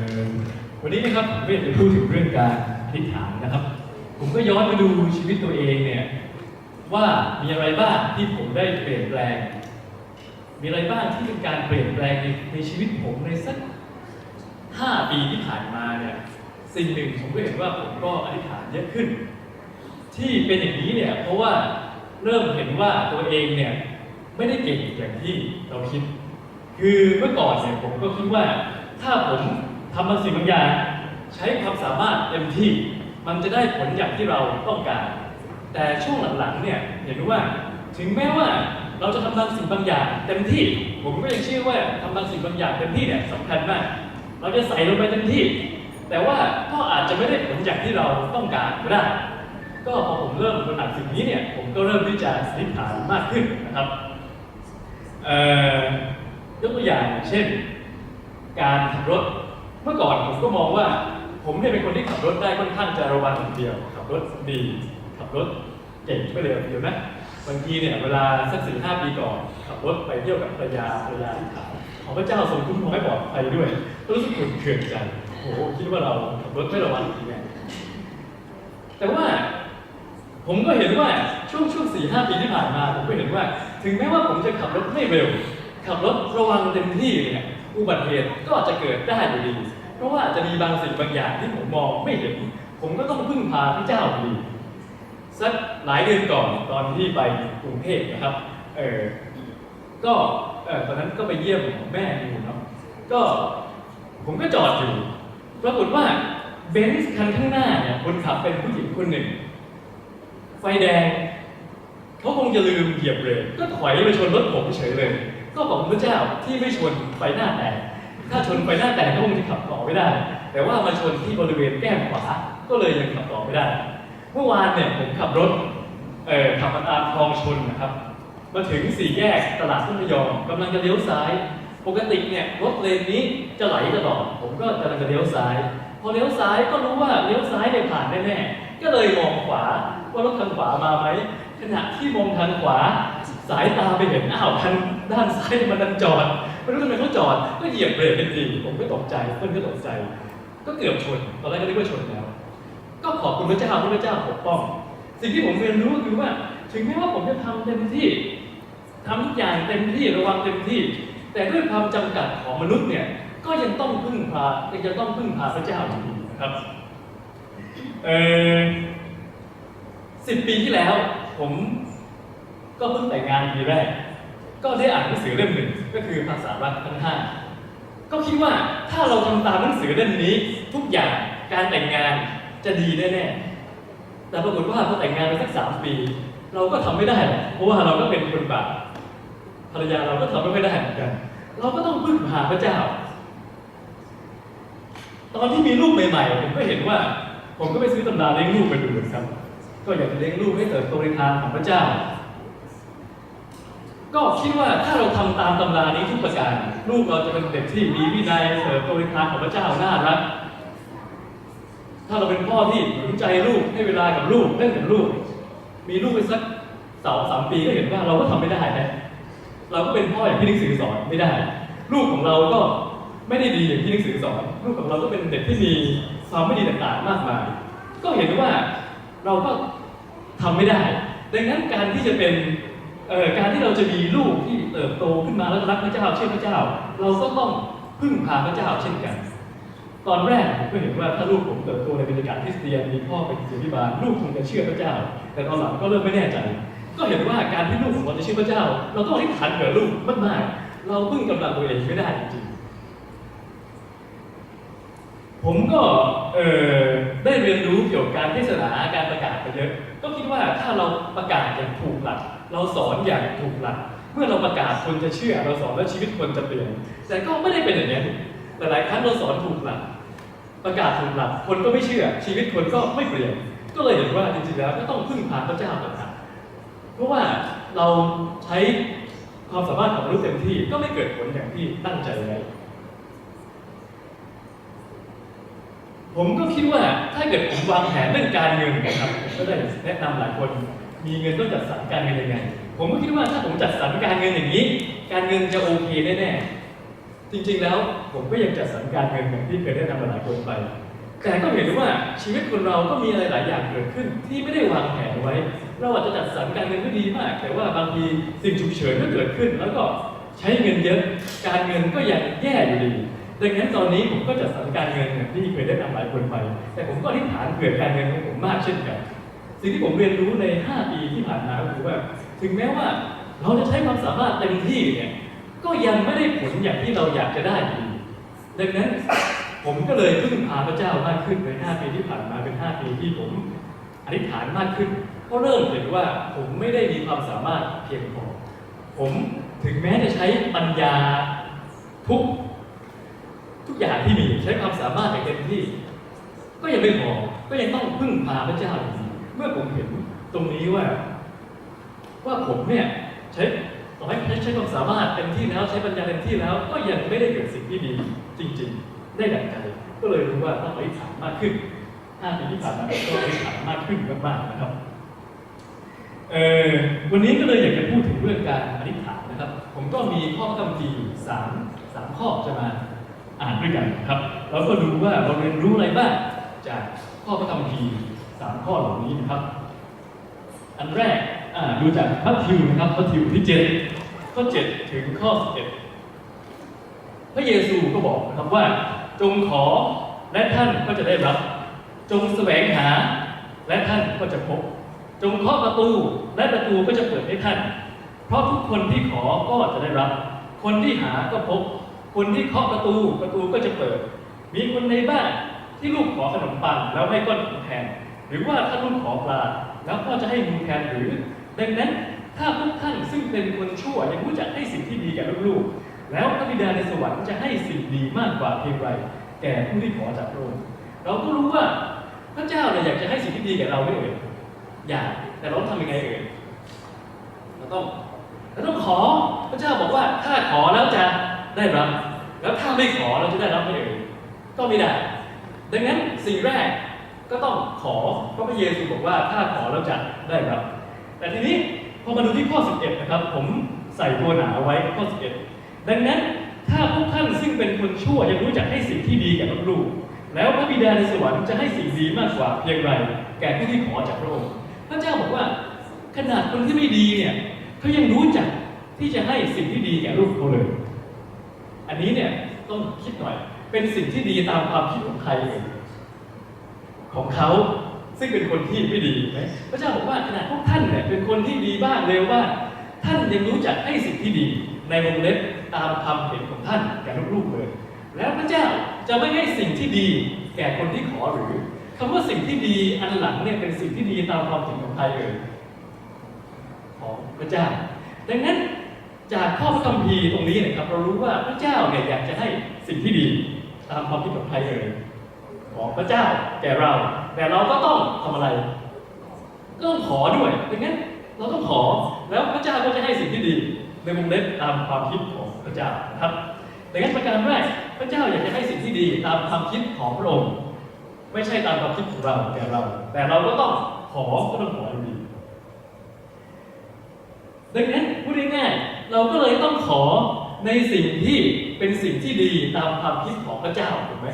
อวันนี้นะครับผมก็อยากจะพูดถึงเรื่องการอธิษฐานนะครับ ผมก็ย้อนมาดูชีวิตตัวเองเนี่ยว่ามีอะไรบ้างที่ผมได้เปลี่ยนแปลง มีอะไรบ้างที่เป็นการเปลี่ยนแปลงในในชีวิตผมในสักห้าปีที่ผ่านมาเนี่ยสิ่งหนึ่งผมก็เห็นว่าผมก็อธิษฐานเยอะขึ้น ที่เป็นอย่างนี้เนี่ยเพราะว่าเริ่มเห็นว่าตัวเองเนี่ยไม่ได้เก่งอย่างที่เราคิด คือเมื่อก่อนเนี่ยผมก็คิดว่าถ้าผม ทำบางสิ่งบางอย่าง ใช้ความสามารถเต็มที่ มันจะได้ผลอย่างที่เราต้องการ แต่ช่วงหลังๆเนี่ยเห็นว่าถึงแม้ว่าเราจะทำบางสิ่งบางอย่างเต็มที่ ผมก็ยังเชื่อว่าทำบางสิ่งบางอย่างเต็มที่เนี่ยสำคัญมาก เราจะใส่ลงไปเต็มที่ แต่ว่าก็อาจจะไม่ได้ผลอย่างที่เราต้องการก็ได้ก็พอผมเริ่มตระหนักสิ่งนี้เนี่ยผมก็เริ่มที่จะอธิษฐานมากขึ้นนะครับยกตัวอย่างเช่น การขับรถ เมื่อก่อนผมก็มองว่า ผมเนี่ยเป็นคนที่ขับรถได้ค่อนข้างจะระวังอย่างเดียว ขับรถดี ขับรถเก่งไม่เร็วเดียวนะบางทีเนี่ยเวลาสักสี่ห้าปีก่อนขับรถไปเที่ยวกับภรรยาภรรยาที่ขาวขอพระเจ้าทรงคุ้มครองให้ปลอดภัยด้วยรู้สึกขุ่นเคืองใจโอ้โหคิดว่าเราขับรถไม่ระวังจริงแน่แต่ว่าผมก็เห็นว่าช่วงช่วงสี่ห้าปีที่ผ่านมาผมก็เห็นว่า ถึงแม้ว่าผมจะขับรถไม่เร็ว ขับรถระวังเต็มที่เนี่ยอุบัติเหตุก็อาจจะเกิดได้อยู่ดี เพราะว่าจจะมีบางสิ่งบางอย่างที่ผมมองไม่เห็น ผมก็ต้องพึ่งพาพระเจ้าอยู่ดีสักหลายเดือนก่อนตอนที่ไปกรุงเทพนะครับ เออก็เออตอนนั้นก็ไปเยี่ยมแม่อยู่เนาะก็ผมก็จอดอยู่ปรากฏว่าเบนซ์คันข้างหน้าเนี่ยคนขับเป็นผู้หญิงคนหนึ่ง ไฟแดงเขาคงจะลืมเหยียบเบรกก็ถอยไปชนรถผมเฉยเลย ก็บอกพระเจ้าที่ไม่ชนไฟหน้าแตก ถ้าชนไฟหน้าแตกก็คงจะขับต่อไม่ได้ แต่ว่ามาชนที่บริเวณแก้มขวาก็เลยยังขับต่อไม่ได้ เมื่อวานเนี่ยผมขับรถเอ่อขับมาตามคลองชนนะครับมาถึงสี่แยกตลาดพุทธยอมกำลังจะเลี้ยวซ้าย ปกติเนี่ยรถเลนนี้จะไหลตลอดผมก็กำลังจะเลี้ยวซ้าย พอเลี้ยวซ้ายก็รู้ว่าเลี้ยวซ้ายเนี่ยผ่านแน่ๆก็เลยมองขวาว่ารถทางขวามาไหมขณะที่มองทางขวา สายตาไปเห็นอ้าวทางด้านซ้ายมันดันจอดไม่รู้ทำไมเขาจอด ก็เหยียบเบรกทันทีผมก็ตกใจเพื่อนก็ตกใจ ก็เกือบชนตอนแรกก็นึกว่าชนแล้ว ก็ขอบคุณพระเจ้าที่พระเจ้าปกป้อง สิ่งที่ผมเรียนรู้ก็คือว่า ถึงแม้ว่าผมจะทำเต็มที่ทำทุกอย่างเต็มที่ระวังเต็มที่ แต่ด้วยความจำกัดของมนุษย์เนี่ยก็ยังต้องพึ่งพายังจะต้องพึ่งพาพระเจ้าอยู่ดีนะครับเออสิบปีที่แล้วผม ก็เพิ่งแต่งงานปีแรก ก็ได้อ่านหนังสือเล่มหนึ่งก็คือภาษารักทั้งห้าก็คิดว่าถ้าเราทำตามหนังสือเล่มนี้ ทุกอย่างการแต่งงานจะดีแน่ๆแต่ปรากฏว่าพอแต่งงานไปสักสามปี เราก็ทำไม่ได้ เพราะว่าเราก็เป็นคนบาปภรรยาเราก็ทำไม่ค่อยได้เหมือนกัน เราก็ต้องพึ่งพาพระเจ้า ตอนที่มีลูกใหม่ๆผมก็เห็นว่า ผมก็ไปซื้อตำราเลี้ยงลูกมาดูเหมือนกันก็อยากจะเลี้ยงลูกให้เติบโตในทางของพระเจ้า ก็คิดว่าถ้าเราทำตามตำรานี้ทุกประการลูกเราจะเป็นเด็กที่มีวินัยเติบโตในทางของพระเจ้าน่ารัก ถ้าเราเป็นพ่อที่สนใจลูกให้เวลากับลูกเล่นกับลูก มีลูกไปสักสองสามปีก็เห็นว่าเราก็ทำไม่ได้นะเราก็เป็นพ่ออย่างที่หนังสือสอนไม่ได้ ลูกของเราก็ไม่ได้ดีอย่างที่หนังสือสอนลูกของเราก็เป็นเด็กที่มีความไม่ดีต่างๆมากมาย ก็เห็นว่าเราก็ทำไม่ได้ ดังนั้นการที่จะเป็น เอ่อการที่เราจะมีลูกที่เติบโตขึ้นมาแล้วรักพระเจ้าเชื่อพระเจ้า เราก็ต้องพึ่งพาพระเจ้าเช่นกัน ตอนแรกผมก็เห็นว่าถ้าลูกผมเติบโตในบรรยากาศคริสเตียนมีพ่อเป็นศิษย์พิบาลลูกคงจะเชื่อพระเจ้า แต่ตอนหลังก็เริ่มไม่แน่ใจ ก็เห็นว่าการที่ลูกของเราจะเชื่อพระเจ้า เราต้องอธิษฐานเผื่อลูกมากๆเราพึ่งกำลังตัวเองไม่ได้จริงๆผมก็ได้เรียนรู้เกี่ยวกับการเทศนาการประกาศไปเยอะ ก็คิดว่าถ้าเราประกาศอย่างถูกหลัก เราสอนอย่างถูกหลัก เมื่อเราประกาศคนจะเชื่อ เราสอนแล้วชีวิตคนจะเปลี่ยน แต่ก็ไม่ได้เป็นอย่างนี้นหลายๆครั้งเราสอนถูกหลัก ประกาศถูกหลัก คนก็ไม่เชื่อ ชีวิตคนก็ไม่เปลี่ยน ก็เลยเห็นว่าจริงๆแล้วก็ต้องพึ่งพาพระเจ้าต่างหากเพราะว่าเราใช้ความสามารถของมนุษย์เต็มที่ก็ไม่เกิดผลอย่างที่ตั้งใจไว้ ผมก็คิดว่าถ้าเกิดผมวางแผนเรื่องการเงินนะครับก็ได้แนะนำหลายคน มีเงินต้องจัดสรรการเงินยังไง ผมก็คิดว่าถ้าผมจัดสรรการเงินอย่างนี้ การเงินจะโอเคแน่ๆจริงๆแล้วผมก็ยังจัดสรรการเงินอย่างที่เคยได้นำหลายคนไปแต่ก็เห็นว่าชีวิตคนเราก็มีอะไรหลายอย่างเกิดขึ้น ที่ไม่ได้วางแผนไว้ เราอาจจะจัดสรรการเงินก็ดีมาก แต่ว่าบางทีสิ่งฉุกเฉินก็เกิดขึ้น แล้วก็ใช้เงินเยอะ การเงินก็ยังแย่อยู่ดี ดังนั้นตอนนี้ผมก็จัดสรรการเงินอย่างที่เคยได้นำหลายคนไป แต่ผมก็อธิษฐานเผื่อการเงินของผมมากเช่นกัน สิ่งที่ผมเรียนรู้ใน 5 ปีที่ผ่านมาก็คือว่า ถึงแม้ว่าเราจะใช้ความสามารถเต็มที่เนี่ยก็ยังไม่ได้ผลอย่างที่เราอยากจะได้ดูดีดังนั้นผมก็เลยพึ่งพาพระเจ้ามากขึ้นใน 5 ปีที่ผ่านมาเป็น 5 ปีที่ผมอธิษฐานมากขึ้นก็เริ่มเห็นว่าผมไม่ได้มีความสามารถเพียงพอ ผมถึงแม้จะใช้ปัญญาทุก ทุกอย่างที่มีใช้ความสามารถอย่างเต็มที่ ก็ยังไม่พอก็ยังต้องพึ่งพาพระเจ้าอยู่ดีเมื่อผมเห็นตรงนี้ว่า ว่าผมเนี่ยใช้ต่อให้ใช้ความสามารถเต็มที่แล้วใช้ปัญญาเต็มที่แล้ว ก็ยังไม่ได้เกิดสิ่งที่ดีจริง ๆ ได้ดังใจ ก็เลยรู้ว่าต้องอธิษฐานมากขึ้นห้าปีที่ผ่านมาก็อธิษฐานมากขึ้นมากๆนะครับเออวันนี้ก็เลยอยากจะพูดถึงเรื่องการอธิษฐานนะครับ ผมก็มีข้อคำทีสามสามข้อจะมา อ่านด้วยกันครับ แล้วก็ดูว่าเราเรียนรู้อะไรบ้างจากข้อพระคัมภีสามข้อเหล่านี้นะครับ อันแรกดูจากพระทิวนะครับพระทิวที่เจ็ดข้อเจ็ดถึงข้อสิบเอ็ดพระเยซูก็บอกนะครับว่า จงขอและท่านก็จะได้รับ จงแสวงหาและท่านก็จะพบ จงเคาะประตูและประตูก็จะเปิดให้ท่าน เพราะทุกคนที่ขอก็จะได้รับ คนที่หาก็พบ คนที่เคาะประตูประตูก็จะเปิด มีคนในบ้านที่ลูกขอขนมปังแล้วให้ก้อนหินแทน หรือว่าถ้าลูกขอปลา แล้วก็จะให้มูแทนหรือ ดังนั้นถ้าพวกท่านซึ่งเป็นคนชั่วยังรู้จักให้สิ่งที่ดีแก่ลูกๆ แล้วพระบิดาในสวรรค์จะให้สิ่งดีมากกว่าเพียงไรแก่ผู้ที่ขอจากพระองค์เราก็รู้ว่าพระเจ้าเนี่ยอยากจะให้สิ่งที่ดีแก่เราไม่เอ่ยอยากแต่เราทำยังไงเอ่ยเราต้องเราต้องขอพระเจ้าบอกว่าถ้าขอแล้วจะ ได้รับ แล้วถ้าไม่ขอเราจะได้รับไหมเอ่ยก็ไม่ได้ ดังนั้นสิ่งแรกก็ต้องขอเพราะพระเยซูบอกว่าถ้าขอแล้วจะได้รับ แต่ทีนี้พอมาดูที่ข้อ 11 นะครับ ผมใส่ตัวหนาไว้ข้อ 11 ดังนั้นถ้าพวกท่านซึ่งเป็นคนชั่วยังรู้จักให้สิ่งที่ดีแก่ลูกแล้วพระบิดาในสวรรค์จะให้สิ่งดีมากกว่าเพียงไรแก่ผู้ที่ขอจากพระองค์พระเจ้าบอกว่าขนาดคนที่ไม่ดีเนี่ยเขายังรู้จักที่จะให้สิ่งที่ดีแก่ลูกเขาเลย อันนี้เนี่ยต้องคิดหน่อย เป็นสิ่งที่ดีตามความคิดของใครเองของเขาซึ่งเป็นคนที่ไม่ดีไหมพระเจ้าบอกว่าขนาดพวกท่านเนี่ยเป็นคนที่ดีบ้างเร็วบ้างท่านยังรู้จักให้สิ่งที่ดีในวงเล็บตามความเห็นของท่านแก่ลูกๆเลย แล้วพระเจ้าจะไม่ให้สิ่งที่ดีแก่คนที่ขอหรือคำว่าสิ่งที่ดีอันหลังเนี่ยเป็นสิ่งที่ดีตามความเห็นของใครเอ่ยของพระเจ้า ดังนั้น จากข้อพระคัมภีร์ตรงนี้นะครับเรารู้ว่าพระเจ้าเนี่ยอยากจะให้สิ่งที่ดีตามความคิดของใครเอ่ยของพระเจ้าแก่เรา แต่เราก็ต้องทำอะไรก็ต้องขอด้วยดังนั้นเราต้องขอแล้วพระเจ้าก็จะให้สิ่งที่ดี ในวงเล็บตามความคิดของพระเจ้านะครับดังนั้นประการแรกพระเจ้าอยากจะให้สิ่งที่ดีตามความคิดของพระองค์ไม่ใช่ตามความคิดของเราแก่เรา แต่เราก็ต้องขอก็ต้องขออยู่ดีดังนั้นพูดง่ายๆ เราก็เลยต้องขอในสิ่งที่เป็นสิ่งที่ดีตามความคิดของพระเจ้าถูกไหม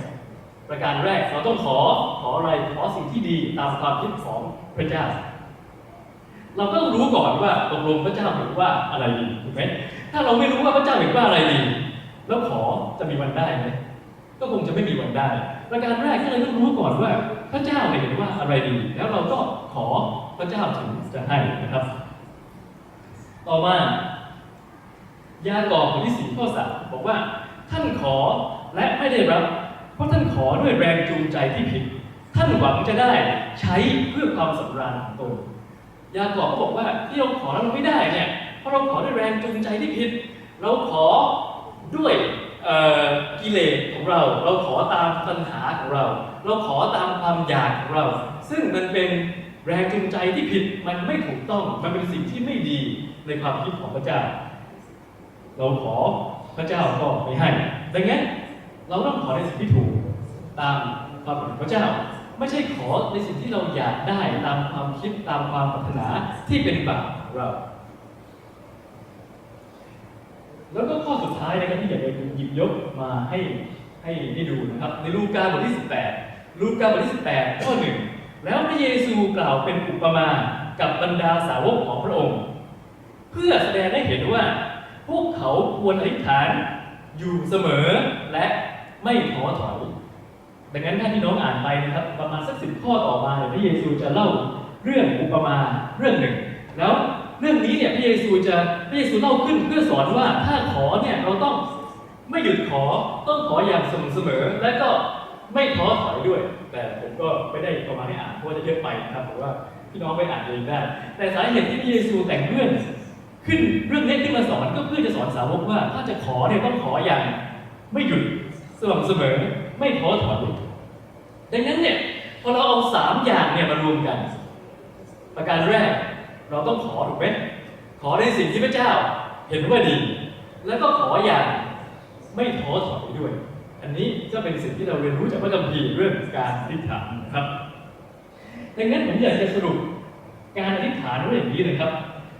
ประการแรกเราต้องขอขออะไรขอสิ่งที่ดีตามความคิดของพระเจ้า เราก็ต้องรู้ก่อนว่าตกลงพระเจ้าเห็นว่าอะไรดีถูกไหมถ้าเราไม่รู้ว่าพระเจ้าเห็นว่าอะไรดี แล้วขอจะมีวันได้ไหมก็คงจะไม่มีวันได้ ประการแรกก็เลยต้องรู้ก่อนว่า พระเจ้าเนี่ยเห็นว่าอะไรดี แล้วเราก็ขอพระเจ้าถึงจะให้นะครับ ต่อมา ยากอบบทที่สี่ข้อสามบอกว่าท่านขอและไม่ได้รับ เพราะท่านขอด้วยแรงจูงใจที่ผิด ท่านหวังจะได้ใช้เพื่อความสำราญของตนยากอบก็บอกว่าที่เราขอแล้วเราไม่ได้เนี่ยเพราะเราขอด้วยแรงจูงใจที่ผิด เราขอด้วยกิเลสของเรา เราขอตามตัณหาของเรา เราขอตามความอยากของเรา ซึ่งมันเป็นแรงจูงใจที่ผิดมันไม่ถูกต้องมันเป็นสิ่งที่ไม่ดีในความคิดของพระเจ้า เราขอพระเจ้าก็ไม่ให้ ดังนั้นเราต้องขอในสิ่งที่ถูกตามความเป็นพระเจ้า ไม่ใช่ขอในสิ่งที่เราอยากได้ตามความคิดตามความปรารถนาที่เป็นบาปของเรา แล้วก็ข้อสุดท้ายนะครับที่อยากจะหยิบยกมาให้ให้ได้ดูนะครับ ในลูกาบทที่ 18 ลูกาบทที่ 18 ข้อหนึ่งแล้วพระเยซูกล่าวเป็นอุปมากับบรรดาสาวกของพระองค์ เพื่อแสดงให้เห็นว่า พวกเขาควรอธิษฐานอยู่เสมอและไม่ท้อถอย ดังนั้นถ้าพี่น้องอ่านไปนะครับ ประมาณสักสิบข้อต่อมาเนี่ยพระเยซูจะเล่าเรื่องอุปมาเรื่องหนึ่ง แล้วเรื่องนี้เนี่ยพระเยซูจะพระเยซูเล่าขึ้นเพื่อสอนว่าถ้าขอเนี่ยเราต้องไม่หยุดขอต้องขออย่างสม่ำเสมอ และก็ไม่ท้อถอยด้วย แต่ผมก็ไม่ได้ประมาณให้อ่านเพราะจะเยอะไปนะครับผมว่าพี่น้องไปอ่านเองได้แต่สาเหตุที่พระเยซูแต่งเรื่อง ขึ้นเรื่องนี้ขึ้นมาสอนก็เพื่อจะสอนสาวกว่า ถ้าจะขอเนี่ยต้องขออย่าง ไม่หยุดสม่ำเสมอไม่ท้อถอยดังนั้นเนี่ยพอเราเอาสามอย่างเนี่ยมารวมกัน ประการแรกเราต้องขอถูกไหมขอในสิ่งที่พระเจ้าเห็นว่าดี แล้วก็ขออย่างไม่ท้อถอยด้วย อันนี้ก็เป็นสิ่งที่เราเรียนรู้จากพระคัมภีร์เรื่องการอธิษฐานครับ ดังนั้นผมอยากจะสรุปการอธิษฐานไว้อย่างนี้นะครับ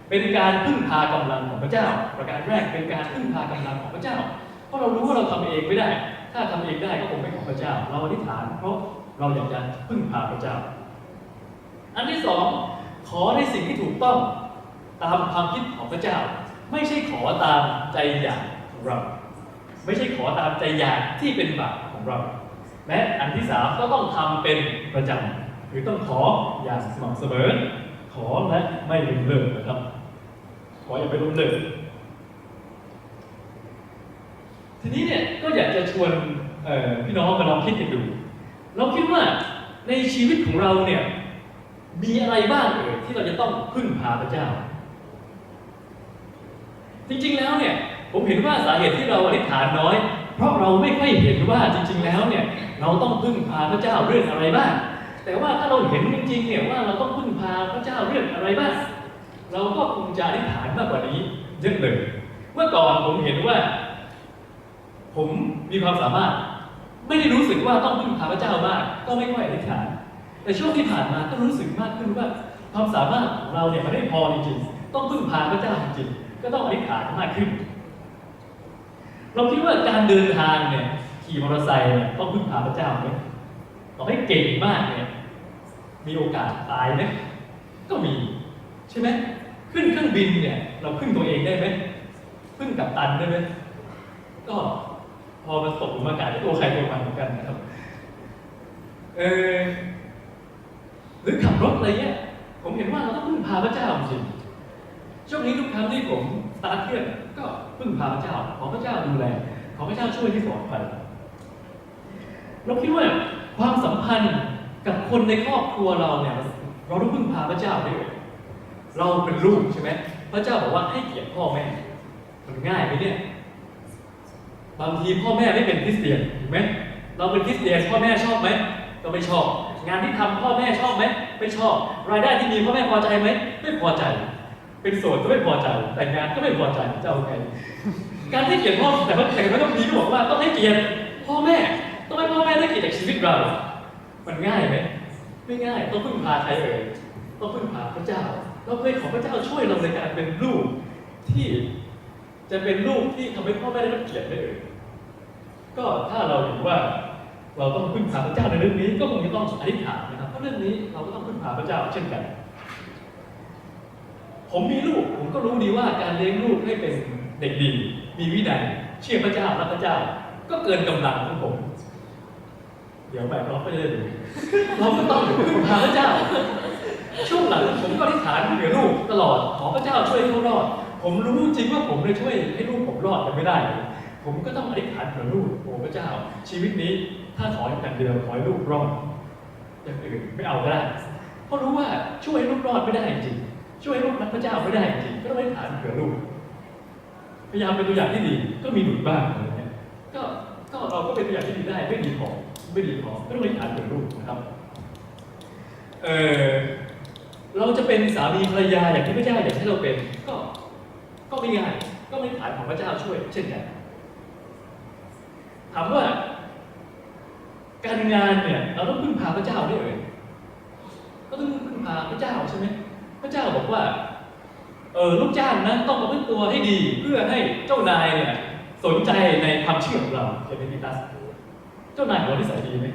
เป็นการพึ่งพากำลังของพระเจ้า ประการแรกเป็นการพึ่งพากำลังของพระเจ้า เพราะเรารู้ว่าเราทำเองไม่ได้ ถ้าทำเองได้ก็คงไม่ของพระเจ้า เราอธิษฐานเพราะเราอยากจะพึ่งพาพระเจ้า อันที่สองขอในสิ่งที่ถูกต้องตามความคิดของพระเจ้า ไม่ใช่ขอตามใจอยากของเรา ไม่ใช่ขอตามใจอยากที่เป็นบาปของเรา และอันที่สามก็ต้องทำเป็นประจำคือต้องขออย่างสม่ำเสมอขอและไม่ลืมเลิกนะครับ ขออย่าไปล้มเลิกทีนี้เนี่ยก็อยากจะชวนพี่น้องมาลองคิดกันดูเราคิดว่าในชีวิตของเราเนี่ยมีอะไรบ้างเอ่ยที่เราจะต้องพึ่งพาพระเจ้า จริงๆแล้วเนี่ยผมเห็นว่าสาเหตุที่เราอธิษฐานน้อย เพราะเราไม่ค่อยเห็นว่าจริง ๆ แล้วเนี่ยเราต้องพึ่งพาพระเจ้าเรื่องอะไรบ้างแต่ว่าถ้าเราเห็นจริงๆเนี่ยว่าเราต้องพึ่งพาพระเจ้าเรื่องอะไรบ้าง เราก็คงจะอธิษฐานมากกว่านี้เยอะเลย เมื่อก่อนผมเห็นว่า ผมมีความสามารถ ไม่ได้รู้สึกว่าต้องพึ่งพาพระเจ้ามาก ก็ไม่ค่อยอธิษฐาน แต่ช่วงที่ผ่านมาก็รู้สึกมากขึ้นว่าความสามารถของเราเนี่ยมันไม่พอจริงๆ ต้องพึ่งพาพระเจ้าจริงๆ ก็ต้องอธิษฐานมากขึ้น เราคิดว่าการเดินทางเนี่ยขี่มอเตอร์ไซค์เนี่ยต้องพึ่งพาพระเจ้าไหมต่อให้เก่งมากเนี่ยมีโอกาสตายไหมก็มีใช่ไหม ขึ้นเครื่องบินเนี่ย เราพึ่งตัวเองได้ไหมพึ่งกับตันได้ไหมก็พอมันตกหลุมอากาศตัวใครตัวมันเหมือนกันนะครับ เออหรือขับรถอะไรเงี้ยผมเห็นว่าเราต้องพึ่งพาพระเจ้าจริงช่วงนี้ทุกครั้งที่ผมสตาร์ทเครื่องก็พึ่งพาพระเจ้า ขอพระเจ้าดูแลขอพระเจ้าช่วยที่ปลอดภัยเราคิดว่าความสัมพันธ์กับคนในครอบครัวเราเนี่ย เราต้องพึ่งพาพระเจ้าด้วย เราเป็นลูกใช่ไหมพระเจ้าบอกว่าให้เกียรติพ่อแม่ มันง่ายไหมเนี่ย บางทีพ่อแม่ไม่เป็นคริสเตียนถูกไหมเราเป็นคริสเตียนพ่อแม่ชอบไหมก็ไม่ชอบ งานที่ทำพ่อแม่ชอบไหมไม่ชอบ รายได้ที่มีพ่อแม่พอใจไหมไม่พอใจ เป็นโสดก็ไม่พอใจ แต่งงานก็ไม่พอใจจะเอาไงการให้เกียรติพ่อแต่ว่าแต่พระคัมภีร์ก็บอกว่าต้องให้เกียรติพ่อแม่ต้องให้พ่อแม่ได้เกียรติจากชีวิตเรา มันง่ายไหมไม่ง่ายต้องพึ่งพาใครเอ่ยต้องพึ่งพาพระเจ้า เราเคยขอพระเจ้าช่วยเราในการเป็นลูกที่จะเป็นลูกที่ทำให้พ่อแม่ได้รับเกียรติได้เอ่ยก็ถ้าเราเห็นว่าเราต้องพึ่งพาพระเจ้าในเรื่องนี้ก็คงจะต้องอธิษฐานนะครับเพราะเรื่องนี้เราก็ต้องพึ่งพาพระเจ้าเช่นกัน ผมมีลูกผมก็รู้ดีว่าการเลี้ยงลูกให้เป็นเด็กดีมีวินัยเชื่อพระเจ้ารักพระเจ้า ก็เกินกำลังของผม เดี๋ยวแบบเราก็จะได้ดูเราก็ต้องพึ่งพาพระเจ้า ช่วงหลังผมก็อธิษฐานเผื่อลูกตลอดขอพระเจ้าช่วยให้เขารอด ผมรู้จริงว่าผมเลยช่วยให้ลูกผมรอดกันไม่ได้ ผมก็ต้องอธิษฐานเผื่อลูกโอ้พระเจ้า ชีวิตนี้ถ้าขออย่างเดียวขอให้ลูกรอดอย่างอื่นไม่เอาก็ได้เพราะรู้ว่าช่วยให้ลูกรอดไม่ได้จริงช่วยให้ลูกรักพระเจ้าไม่ได้จริงก็ต้องอธิษฐานเผื่อลูกพยายามเป็นตัวอย่างที่ดี ก็มีหลุดบ้างอะไรเงี้ยก็ก็เราก็เป็นตัวอย่างที่ดีได้ไม่ดีพอไม่ดีพอก็ต้องอธิษฐานเผื่อลูกนะครับเออ เราจะเป็นสามีภรรยาอย่างที่พระเจ้าอยากให้เราเป็น ก็ก็ไม่ง่าย ก็ไม่ผ่านของพระเจ้าช่วย เช่นกันถามว่า การงานเนี่ย เราต้องพึ่งพาพระเจ้าด้วยเลยก็ต้องพึ่งพาพระเจ้าใช่ไหมพระเจ้าบอกว่า เออลูกจ้างนะต้องประพฤติตัวให้ดี เพื่อให้เจ้านายเนี่ย สนใจในความเชื่อของเราใช่ไหมพี่ตัสเจ้านายของเรานิสัยดีไหม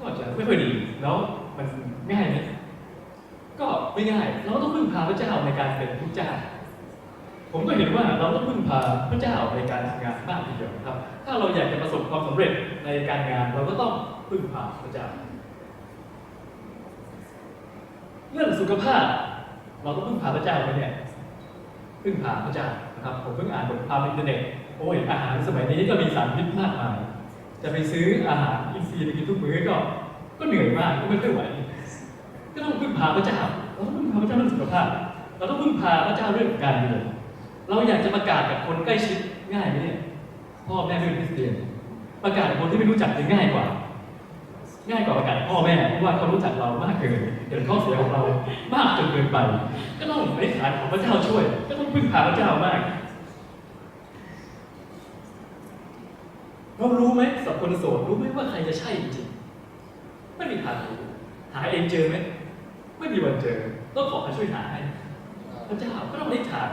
ก็จะไม่ค่อยดีแล้วมันง่ายไหม ก็ไม่ง่ายเราต้องพึ่งพาพระเจ้าในการเป็นลูกจ้า ผมก็เห็นว่าเราต้องพึ่งพาพระเจ้าในการทำงานบ้างทีเดียวนะครับ ถ้าเราอยากจะประสบความสำเร็จในการงานเราก็ต้องพึ่งพาพระเจ้า เรื่องสุขภาพ เราต้องพึ่งพาพระเจ้าไหมเนี่ยพึ่งพาพระเจ้านะครับผมเพิ่งอ่านบทความอินเทอร์เน็ตโอ้ยอาหารสมัยนี้ก็มีสารพิษมากมายจะไปซื้ออาหารอินทรีย์ไปกินทุกมื้อก็ก็เหนื่อยมากก็ไม่ค่อยไหว ก็ต้องพึ่งพาพระเจ้าเราต้องพึ่งพาพระเจ้าเรื่องสุขภาพ เราต้องพึ่งพาพระเจ้าเรื่องการเงินเราอยากจะประกาศกับคนใกล้ชิดง่ายไหมเนี่ยพ่อแม่ไม่เป็นคริสเตียน ประกาศกับคนที่ไม่รู้จักจะง่ายกว่า ง่ายกว่าประกาศพ่อแม่เพราะว่าเขารู้จักเรามากเกินเห็นข้อเสียของเรามากจนเกินไป ก็ต้องอธิษฐานของพระเจ้าช่วย ก็ต้องพึ่งพาพระเจ้ามากเรารู้ไหมสับคนโสดรู้ไหมว่าใครจะใช่จริงๆไม่มีทางรู้หาเองเจอไหม ไม่มีวันเจอ ต้องขอใครช่วยหาให้พระเจ้าก็ต้องอธิษฐาน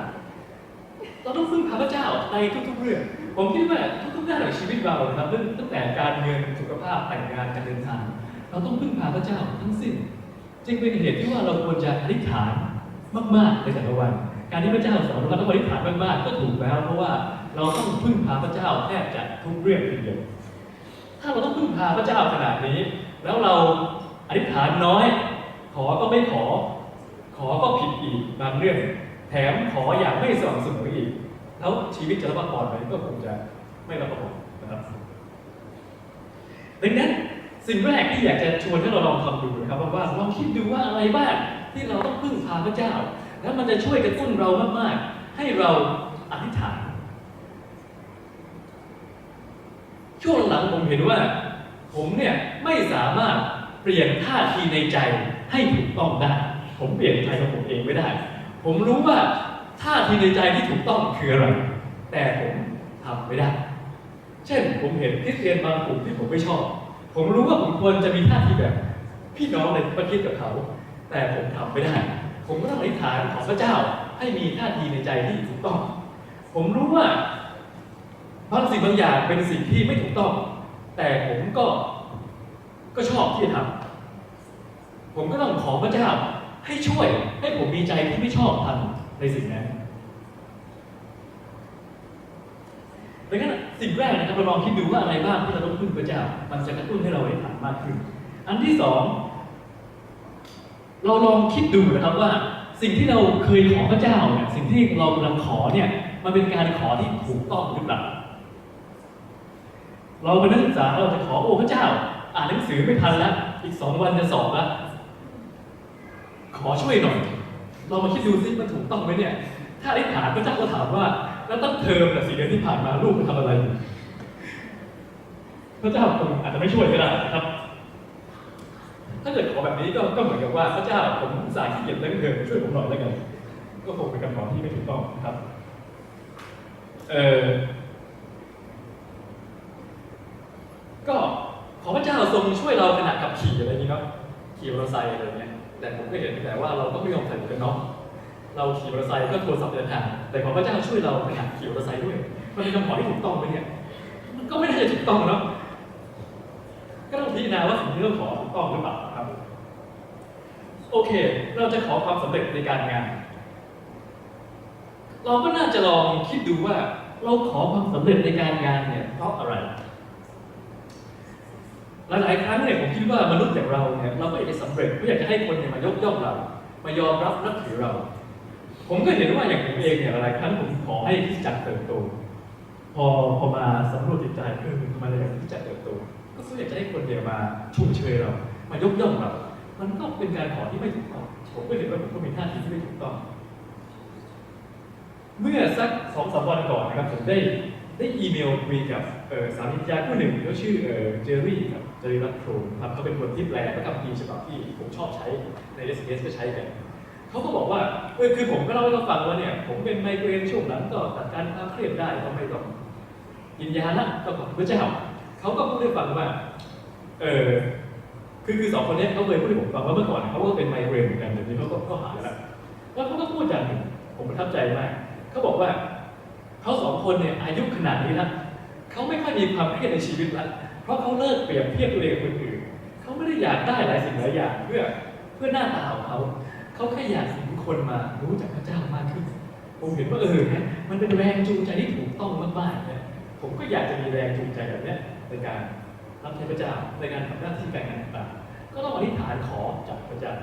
เราต้องพึ่งพาพระเจ้าในทุกๆเรื่อง ผมคิดว่าทุกๆด้านของชีวิตเรานะครับเรื่องตั้งแต่การเงินสุขภาพแต่งงานการเดินทางเราต้องพึ่งพาพระเจ้าทั้งสิ้น จึงเป็นเหตุที่ว่าเราควรจะอธิษฐานมากๆในแต่ละวัน การที่พระเจ้าสอนเราต้องอธิษฐานมากๆก็ถูกแล้ว เพราะว่าเราต้องพึ่งพาพระเจ้าแทบจะทุกเรื่องทีเดียวถ้าเราต้องพึ่งพาพระเจ้าขนาดนี้ แล้วเราอธิษฐานน้อย ขอก็ไม่ขอ ขอก็ผิดอีกบางเรื่อง แถมขออย่างไม่สม่ำเสมออีก แล้วชีวิตจะรับประพรไหมก็คงจะไม่รับประพรนะครับดังนั้นสิ่งแรกที่อยากจะชวนให้เราลองทำดูนะครับว่าลองคิดดูว่าอะไรบ้างที่เราต้องพึ่งพาพระเจ้า แล้วมันจะช่วยกระตุ้นเรามากๆ ให้เราอธิษฐาน ช่วงหลังผมเห็นว่า ผมเนี่ยไม่สามารถเปลี่ยนท่าทีในใจ ให้ถูกต้องได้ ผมเปลี่ยนใจของผมเองไม่ได้ ผมรู้ว่าท่าทีในใจที่ถูกต้องคืออะไร แต่ผมทำไม่ได้ เช่นผมเห็นคริสเตียนบางกลุ่มที่ผมไม่ชอบ ผมรู้ว่าผมควรจะมีท่าทีแบบ พี่น้องในประเทศกับเขา แต่ผมทำไม่ได้ ผมก็ต้องอธิษฐานขอพระเจ้าให้มีท่าทีในใจที่ถูกต้อง ผมรู้ว่าบางสิ่งบางอย่างเป็นสิ่งที่ไม่ถูกต้อง แต่ผมก็ก็ชอบที่จะทำ ผมก็ต้องขอพระเจ้าให้ช่วยให้ผมมีใจที่ไม่ชอบทำในสิ่งนั้นดังนั้นสิ่งแรกนะครับเราลองคิดดูว่าอะไรบ้างที่เราต้องพึ่งพระเจ้า มันจะกระตุ้นให้เราได้ทำมากขึ้น อันที่สองเราลองคิดดูนะครับว่า สิ่งที่เราเคยขอพระเจ้าเนี่ยสิ่งที่เรากำลังขอเนี่ยมันเป็นการขอที่ถูกต้องหรือเปล่าเราเป็นนักศึกษาเราจะขอโอ้พระเจ้า อ่านหนังสือไม่ทันแล้วอีกสองวันจะสอบแล้ว ขอช่วยหน่อย เรามาคิดดูซิมันถูกต้องไหมเนี่ย ถ้าอธิษฐานพระเจ้าก็ถามว่า แล้วตั้งเทอมแต่สี่เดือนที่ผ่านมาลูกไปทำอะไรอยู่พระเจ้าคงอาจจะไม่ช่วยก็ได้นะครับ ถ้าเกิดขอแบบนี้ก็ก็เหมือนกับว่าพระเจ้าผมสายขี้เกียจเล่นเทอมช่วยผมหน่อยแล้วกัน ก็คงเป็นคำขอที่ไม่ถูกต้องนะครับ เออก็ขอพระเจ้าทรงช่วยเราขณะขับขี่อะไรอย่างนี้เนาะขี่มอเตอร์ไซค์อะไรอย่างเงี้ย แต่ผมก็เห็นแต่ว่าเราก็ไม่ยอมใส่หมวกกันน็อกเราขี่มอเตอร์ไซค์ก็โทรศัพท์เดินทาง แต่ขอพระเจ้าช่วยเราขณะขี่มอเตอร์ไซค์ด้วย มันเป็นคำขอที่ถูกต้องไหมเนี่ยมันก็ไม่น่าจะถูกต้องเนาะก็ต้องพิจารณาว่าสิ่งที่เราขอถูกต้องหรือเปล่าครับ โอเค เราจะขอความสำเร็จในการงาน เราก็น่าจะลองคิดดูว่าเราขอความสำเร็จในการงานเนี่ยเพราะอะไร หลายๆครั้งเนี่ยผมคิดว่ามนุษย์อย่างเราเนี่ยเราก็อยากจะสำเร็จก็อยากจะให้คนเนี่ยมายกย่องเรา มายอมรับนับถือเรา ผมก็เห็นว่าอย่างผมเองเนี่ยหลายครั้งผมขอให้ที่จักรเติบโต พอพอมาสำรวจจิตใจเออทำไมเราอยากที่จักรเติบโต ก็คืออยากจะให้คนเนี่ยมาชุ่มเชยเรา มายกย่องเรา มันก็เป็นการขอที่ไม่ถูกต้องผมก็เห็นว่าผมก็มีท่าทีที่ไม่ถูกต้อง เมื่อสักสองสามวันก่อนนะครับผมได้ได้อีเมลคุยกับสามีภรรยาคู่หนึ่งเขาชื่อเอ่อเจอรี่ครับ จรี่รัตโทรครับเขาเป็นคนที่แปลพระคัมภีร์ฉบับที่ผมชอบใช้ใน s อ s ก็ใช้กันเขาก็บอกว่าเออคือผมก็เล่าให้เขาฟังว่าเนี่ยผมเป็นไมเกรนช่วงหลังก็จัดการความเครียดได้ก็ไม่ต้องกินยาละก็ขอบคุณพระเจ้าเขาก็พูดให้ฟังว่าเออคือคือสองคนเนี้ยเขาเคยพูดให้ผมฟังว่าเมื่อก่อนเขาก็เป็นไมเกรนเหมือนกันเดี๋ยวนี้เขาก็เขาหายแล้วแล้วเขาก็พูดอย่างหนึ่งผมประทับใจมากเขาบอกว่าเขาสองคนเนี่ยอายุขนาดนี้แล้วเขาไม่ค่อยมีความเครียดในชีวิตแล้ว เพราะเขาเลิกเปรียบเทียบตัวเองกับคนอื่น เขาไม่ได้อยากได้หลายสิ่งหลายอย่างเพื่อเพื่อหน้าตาของเขา เขาแค่อยากเห็นคนมารู้จักพระเจ้ามากขึ้น ผมเห็นว่าเออเนี่ยมันเป็นแรงจูงใจที่ถูกต้องมากๆเนี่ยผมก็อยากจะมีแรงจูงใจแบบนี้ในการรับใช้พระเจ้าในการทำหน้าที่การงานต่างๆก็ต้องอธิษฐานขอจากพระเจ้า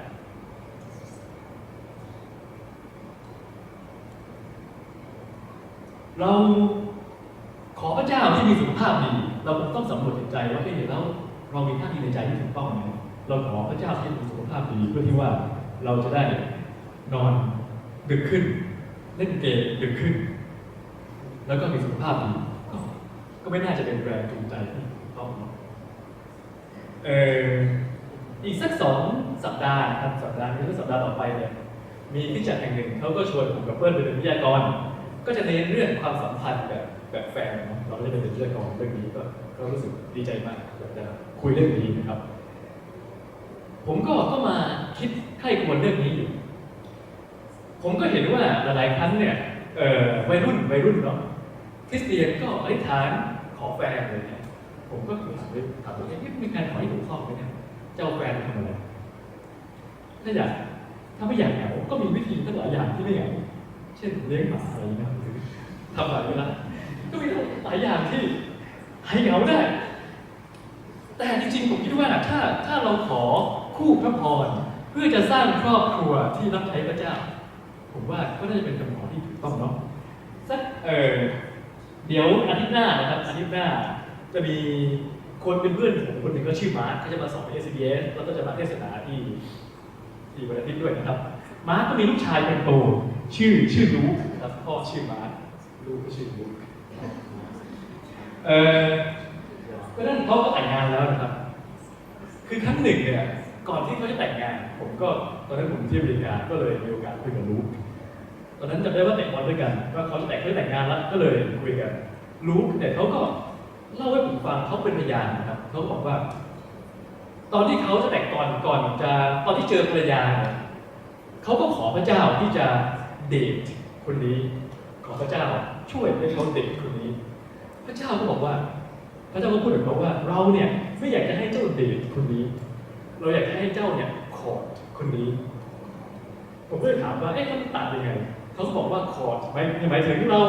เรา ขอพระเจ้าที่มีสุขภาพดี เราต้องสำรวจจิตใจว่าเอ๊ะแล้วเรามีท่าทีในใจที่ถูกต้องไหมเราขอพระเจ้าที่มีสุขภาพดีเพื่อที่ว่าเราจะได้นอนดึกขึ้น เล่นเกมดึกขึ้น แล้วก็มีสุขภาพดีก็ไม่น่าจะเป็นแรงจูงใจที่ถูกต้องเนอะเอออีกสักสองสัปดาห์นะครับสัปดาห์นี้หรือสัปดาห์ต่อไปเนี่ยมีที่จัดแห่งหนึ่งเขาก็ชวนผมกับเพื่อนไปเป็นวิทยากร ก็จะเน้นเรื่องความสัมพันธ์แบบ แบบแฟนเนอะเราได้เป็นวิทยากรเรื่องนี้ก็ก็รู้สึกดีใจมากอยากจะคุยเรื่องนี้นะครับ ผมก็ก็มาคิดใคร่ควรเรื่องนี้อยู่ผมก็เห็นว่าหลายๆครั้งเนี่ยเอ่อวัยรุ่นวัยรุ่นเนาะคริสเตียนก็ไอธิษฐานขอแฟนเลยเนี่ยผมก็ถามเลยถามตัวเองเอ๊ะมีการขอให้ถูกต้อไหมเนี่ยเจ้าแฟนทำอะไรถ้าอยากถ้าไม่อยากเหงาก็มีวิธีตั้งหลายอย่างที่ไม่เหงาเช่นเลี้ยงหมาอะไรอย่างเงี้ยทำหลายเวลา ก็มีหลายอย่างที่ให้เหงาได้ แต่จริงๆผมคิดว่าถ้าถ้าเราขอคู่พระพรเพื่อจะสร้างครอบครัวที่รับใช้พระเจ้า ผมว่าก็น่าจะเป็นคำขอที่ถูกต้องเนาะสักเออเดี๋ยวอาทิตย์หน้านะครับอาทิตย์หน้าจะมีคนเป็นเพื่อนผมคนหนึ่งก็ชื่อมาร์คเขาจะมาสอน SBS แล้วก็จะมาเทศนาที่ที่วันอาทิตย์ด้วยนะครับ มาร์คก็มีลูกชายคนโตชื่อชื่อลูกนะครับพ่อชื่อมาร์คลูกก็ชื่อลูก เออเพราะนั้นเขาก็แต่งงานแล้วนะครับ คือครั้งหนึ่งเนี่ย ก่อนที่เขาจะแต่งงาน ผมก็ตอนนั้นผมที่อเมริกาก็เลยมีโอกาสคุยกับลูกตอนนั้นจำได้ว่าแต่งบอลด้วยกันก็เขาจะแต่งเขาแต่งงานแล้ว ก็เลยคุยกันลูกเนี่ยเขาก็เล่าให้ผมฟังเขาเป็นพยานนะครับเขาบอกว่า ตอนที่เขาจะแต่งก่อนก่อนจะตอนที่เจอภรรยาเนี่ยเขาก็ขอพระเจ้าที่จะเดทคนนี้ ขอพระเจ้าช่วยให้เขาเดทคนนี้ พระเจ้าก็บอกว่า พระเจ้าก็พูดถึงบอกว่า เราเนี่ยไม่อยากจะให้เจ้าเดทคนนี้ เราอยากจะให้เจ้าเนี่ยขอดคนนี้ ผมก็เลยถามว่าเอ๊ะมันต่างยังไงเขาก็บอกว่าขอดหมายหมายถึงเรา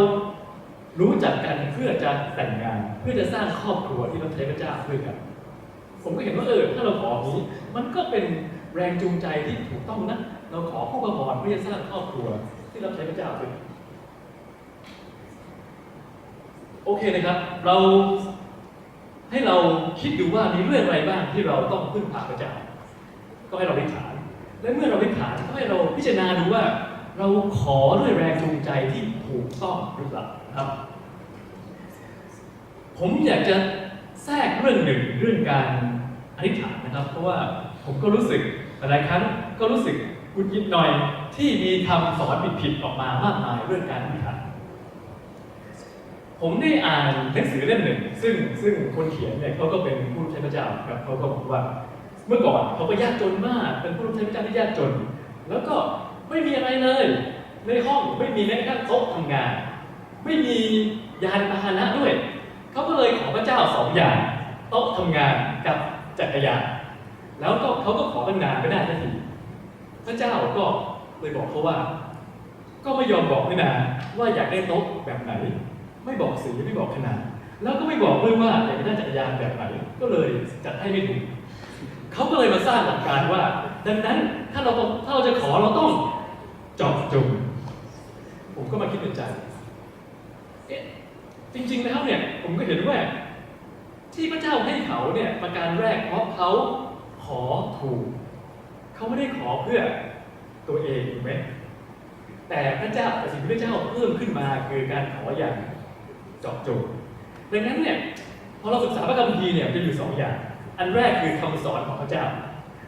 รู้จักกันเพื่อจะแต่งงาน เพื่อจะสร้างครอบครัวที่เราใช้พระเจ้าด้วยกัน ผมก็เห็นว่าเออถ้าเราขอนี้ มันก็เป็นแรงจูงใจที่ถูกต้องนะเราขอผู้ประพรเพื่อจะสร้างครอบครัวที่เราใช้พระเจ้าด้วย โอเคนะครับ เราให้เราคิดดูว่ามีเรื่องอะไรบ้างที่เราต้องพึ่งพาพระเจ้าก็ให้เราอธิษฐาน และเมื่อเราอธิษฐานก็ให้เราพิจารณาดูว่า เราขอด้วยแรงจูงใจที่ถูกต้องหรือเปล่าครับ ผมอยากจะแทรกเรื่องหนึ่งเรื่องการอธิษฐานนะครับ เพราะว่าผมก็รู้สึกหลายครั้งก็รู้สึกกุดยิดหน่อยที่มีคำสอนผิดๆออกมามากมายเรื่องการอธิษฐาน ผมได้อ่านหนังสือเล่มหนึ่ง ซึ่งซึ่งคนเขียนเนี่ยเขาก็เป็นผู้รับใช้พระเจ้าครับเขาก็บอกว่า เมื่อก่อนเขาก็ยากจนมาก เป็นผู้รับใช้พระเจ้าที่ยากจน แล้วก็ไม่มีอะไรเลย ในห้องไม่มีแม้กระทั่งโต๊ะทำงาน ไม่มียานพาหนะด้วยเขาก็เลยขอพระเจ้าสองอย่างโต๊ะทำงานกับจักรยานแล้วก็เขาก็ขอตั้งนานไม่ได้สักทีพระเจ้าก็เลยบอกเขาว่า ก็ไม่ยอมบอกไม่นานว่าอยากได้โต๊ะแบบไหน ไม่บอกสีไม่บอกขนาด แล้วก็ไม่บอกด้วยว่าอยากได้จักรยานแบบไหนก็เลยจัดให้ไม่ถูกเขาก็เลยมาสร้างหลักการว่า ดังนั้นถ้าเราถ้าเราจะขอเราต้องเจาะจงผมก็มาคิดในใจเอ๊ะจริงๆแล้วเนี่ยผมก็เห็นว่าที่พระเจ้าให้เขาเนี่ยประการแรกเพราะเขาขอถูก เขาไม่ได้ขอเพื่อตัวเองถูกไหมแต่พระเจ้าแต่สิ่งที่พระเจ้าเพิ่มขึ้นมาคือการขออย่าง เจาะจงดังนั้นเนี่ยพอเราศึกษาพระคัมภีร์เนี่ยจะอยู่สองอย่าง อันแรกคือคำสอนของพระเจ้า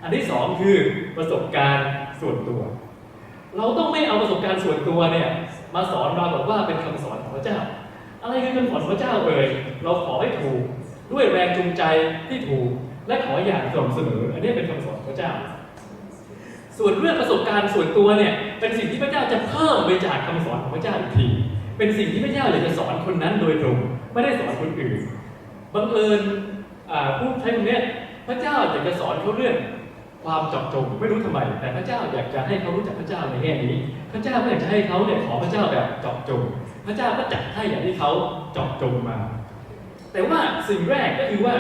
อันที่สองคือประสบการณ์ส่วนตัว เราต้องไม่เอาประสบการณ์ส่วนตัวเนี่ยมาสอนเราแบบว่าเป็นคำสอนของพระเจ้า อะไรคือคำสอนของพระเจ้าเอ่ยเราขอให้ถูกด้วยแรงจูงใจที่ถูกและขออย่างสม่ำเสมออันนี้เป็นคำสอนของพระเจ้า ส่วนเรื่องประสบการณ์ส่วนตัวเนี่ยเป็นสิ่งที่พระเจ้าจะเพิ่มไปจากคำสอนของพระเจ้าอีกที เป็นสิ่งที่พระเจ้าอยากจะสอนคนนั้นโดยตรงไม่ได้สอนคนอื่นบังเอิญผู้ใช้คนนี้พระเจ้าอยากจะสอนเขาเรื่องความเจาะจงไม่รู้ทำไม แต่พระเจ้าอยากจะให้เขารู้จักพระเจ้าในแง่นี้ พระเจ้าก็อยากจะให้เขาเนี่ยขอพระเจ้าแบบเจาะจง พระเจ้าก็จัดให้อย่างที่เขาเจาะจงมา แต่ว่าสิ่งแรกก็คือว่า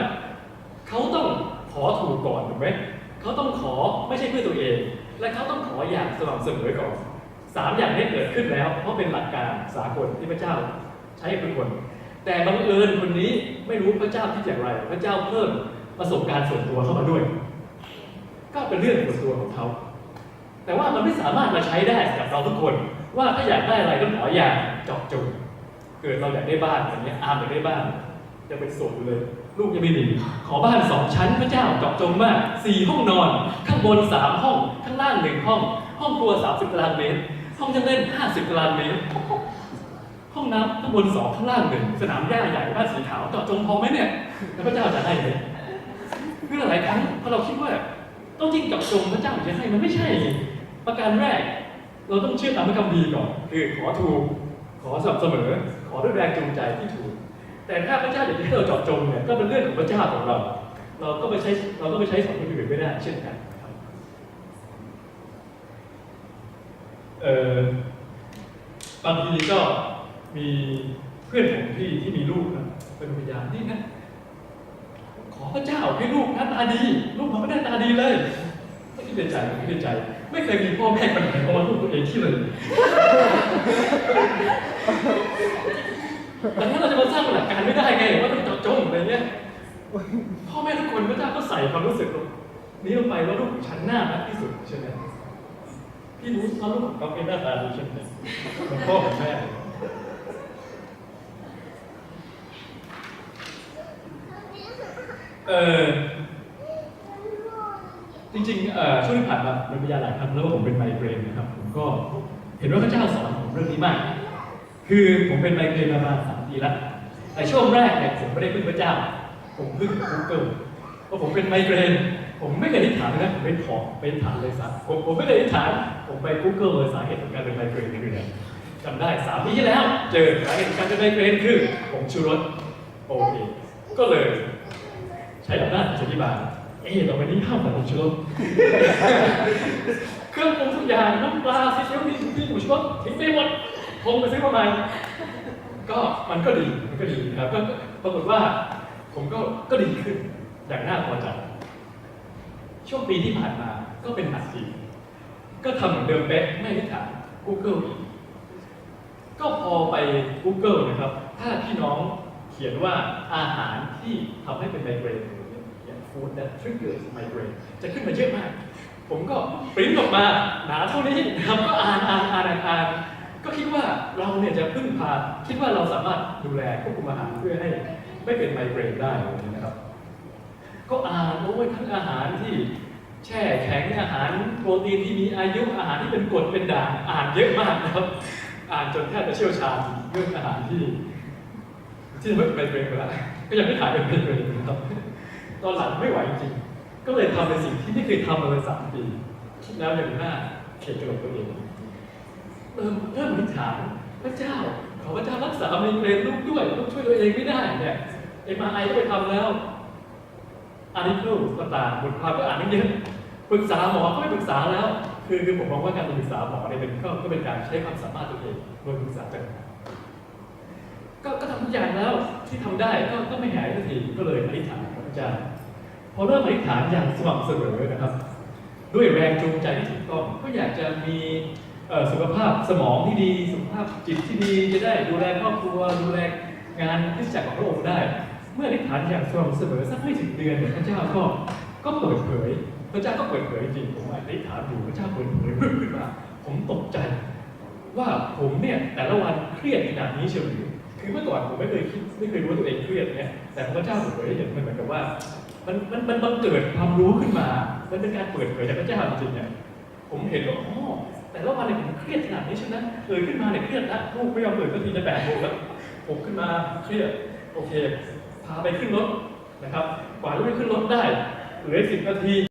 เขาต้องขอถูกก่อนถูกไหมเขาต้องขอไม่ใช่เพื่อตัวเอง และเขาต้องขออย่างสม่ำเสมอก่อน สามอย่างนี้เกิดขึ้นแล้ว เพราะเป็นหลักการสากลที่พระเจ้าใช้กับทุกคน แต่บังเอิญคนนี้ไม่รู้พระเจ้าคิดอย่างไร พระเจ้าเพิ่มประสบการณ์ส่วนตัวเข้ามาด้วย ก็เป็นเรื่องส่วนตัวของเขา แต่ว่ามันไม่สามารถมาใช้ได้กับเราทุกคน ว่าถ้าอยากได้อะไรต้องขออย่างเจาะจงเกิดเราอยากได้บ้านอย่างเงี้ยอามอยากได้บ้านจะเป็นโสดอยู่เลย ลูกยังไม่มีขอบ้านสองชั้นพระเจ้าเจาะจงมากสี่ห้องนอน ข้างบนสามห้อง ข้างล่างหนึ่งห้อง ห้องครัวสามสิบตารางเมตร ห้องนั่งเล่นห้าสิบตารางเมตรห้องน้ำข้างบนสองข้างล่างหนึ่งสนามหญ้าใหญ่บ้านสีขาวเจาะจงพอไหมเนี่ยแล้วพระเจ้าจะให้ไหมเพื่อหลายครั้งพอเราคิดว่าต้องยิ่งเจาะจงพระเจ้าจะให้มันไม่ใช่ ประการแรก เราต้องเชื่อตามพระคัมภีร์ก่อนคือขอถูกขอสม่ำเสมอ ขอด้วยแรงจูงใจที่ถูก แต่ถ้าพระเจ้าอยากจะให้เราเจาะจงเนี่ยก็เป็นเรื่องของพระเจ้าของเรา เราก็ไปใช้เราก็ไปใช้สอนคนอื่นไม่ได้เช่นกันครับ เออบางทีก็มีเพื่อนผมที่ที่มีลูกนะเป็นพยานนี่นะขอพระเจ้าให้ลูกหน้าตาดีลูกมันไม่ได้ตาดีเลยไม่คิดในใจไม่คิดในใจ ไม่เคยมีพ่อแม่คนไหนเอามาลูกตัวเองที่เลยแต่ถ้าเราจะมาสร้างหลักการไม่ได้ไงว่าต้องจาะจงอะไรเงี้ยพ่อแม่ทุกคนพระเจ้าก็ใส่ความรู้สึกลงนี้ลงไปว่าลูกของฉันหน้ารักที่สุดใช่ไหม พี่รู้ว่าลูกของเขาเป็นหน้าตาดีใช่ไหมเหมือนพ่อของแม่เออจริงๆเอ่อช่วงที่ผ่านมาเป็นพยานหลายครั้งแล้วว่าผมเป็นไมเกรนนะครับ ผมก็เห็นว่าพระเจ้าสอนผมเรื่องนี้มาก คือผมเป็นไมเกรนมาประมาณสามปีแล้วแต่ช่วงแรกเนี่ยผมไม่ได้พึ่งพระเจ้า ผมพึ่ง Google เพราะผมเป็นไมเกรน ผมไม่เคยอธิษฐานนะผมไปขอไปอธิษฐานเลยสักผมผมไม่เคยอธิษฐาน ผมไป Google เลยสาเหตุของการเป็นไมเกรนคืออะไรจำได้สามปีที่แล้ว เจอสาเหตุของการเป็นไมเกรนคือผมชูรสโอเคก็เลย ใช้อำนาจอธิบายเอ๊ะต่อไปนี้ห้ามใส่ผงชูรสเครื่องปรุงทุกอย่างน้ำปลาซีอิ๊วมีที่ผงชูรสทิ้งไปหมดคงไปซื้อมาใหม่ก็มันก็ดีมันก็ดีนะครับก็ปรากฏว่าผมก็ก็ดีขึ้นอย่างน่าพอใจ ช่วงปีที่ผ่านมาก็เป็นหนักอีกก็ทำเหมือนเดิมเป๊ะไม่ได้ถาม Google อีกก็พอไป Google นะครับ ถ้าพี่น้องเขียนว่าอาหารที่ทำให้เป็นไมเกรนอย่าง food that triggers migraine จะขึ้นมาเยอะมาก ผมก็ปริ้นออกมาหนาเท่านี้นะครับก็อ่านอ่านอ่านอ่านอ่านก็คิดว่าเราเนี่ยจะพึ่งพา คิดว่าเราสามารถดูแลควบคุมอาหารเพื่อให้ไม่เป็นไมเกรนได้นะครับ ก็อ่านโอ้ยทั้งอาหารที่แช่แข็งอาหารโปรตีนที่มีอายุอาหารที่เป็นกรดเป็นด่างอ่านเยอะมากนะครับ อ่านจนแทบจะเชี่ยวชาญเรื่องอาหารที่ที่จะไม่เป็นเบรกแล้วก็ยังไม่ถ่ายเป็นเบรกเลยนะครับตอนหลังไม่ไหวจริงก็เลยทำในสิ่งที่ไม่เคยทำมาเลยสามปีคิดแล้วอย่างหน้าเข็ดกระโดดตัวเองเริ่มเริ่มอธิษฐานพระเจ้าขอพระเจ้ารักษาไมเกรนลูกด้วยลูกช่วยตัวเองไม่ได้เนี่ยเอ็มไอก็ไปทำแล้ว อาร์ติเคิลต่างๆบทความก็อ่านไม่เยอะปรึกษาหมอก็ไม่ปรึกษาแล้ว คือคือผมมองว่าการปรึกษาหมอเนี่ยเป็นก็ก็เป็นการใช้ความสามารถตัวเองโดยปรึกษากหมอก็ก็ทำทุกอย่างแล้วที่ทำได้ก็ก็ไม่หายสักทีก็เลยอธิษฐานพระเจ้าพอเริ่มอธิษฐานอย่างสม่ำเสมอนะครับ ด้วยแรงจูงใจที่ถูกต้องก็อยากจะมีสุขภาพสมองที่ดี สุขภาพจิตที่ดีจะได้ดูแลครอบครัวดูแลงานที่จักของพระองค์ได้ เมื่ออธิษฐานอย่างสม่ำเสมอสักไม่ถึงเดือนเนี่ยพระเจ้าก็ก็เปิดเผย พระเจ้าก็เปิดเผยจริงผมอธิษฐานอยู่พระเจ้าเปิดเผยพึ่งขึ้นมาผมตกใจ ว่าผมเนี่ยแต่ละวันเครียดขนาดนี้เชียวหรือคือเมื่อก่อนผมไม่เคยคิดไม่เคยรู้ว่าตัวเองเครียดเนี่ยแต่พระเจ้าเปิดเผยให้เห็นมันเหมือนกับว่า มันมันมันบังเกิดความรู้ขึ้นมา มันเป็นการเปิดเผยจากพระเจ้าจริงเนี่ยผมเห็นว่าอ๋อแต่ละวันเนี่ยผมเครียดขนาดนี้ใช่ไหมเกิดขึ้นมาเนี่ยเครียดละลูกไม่ยอมตื่นสักทีจะแปดโมแล้วผมขึ้นมาเครียดโอเค พาไปขึ้นรถนะครับ กว่าจะไปขึ้นรถได้เหลือสิบนาที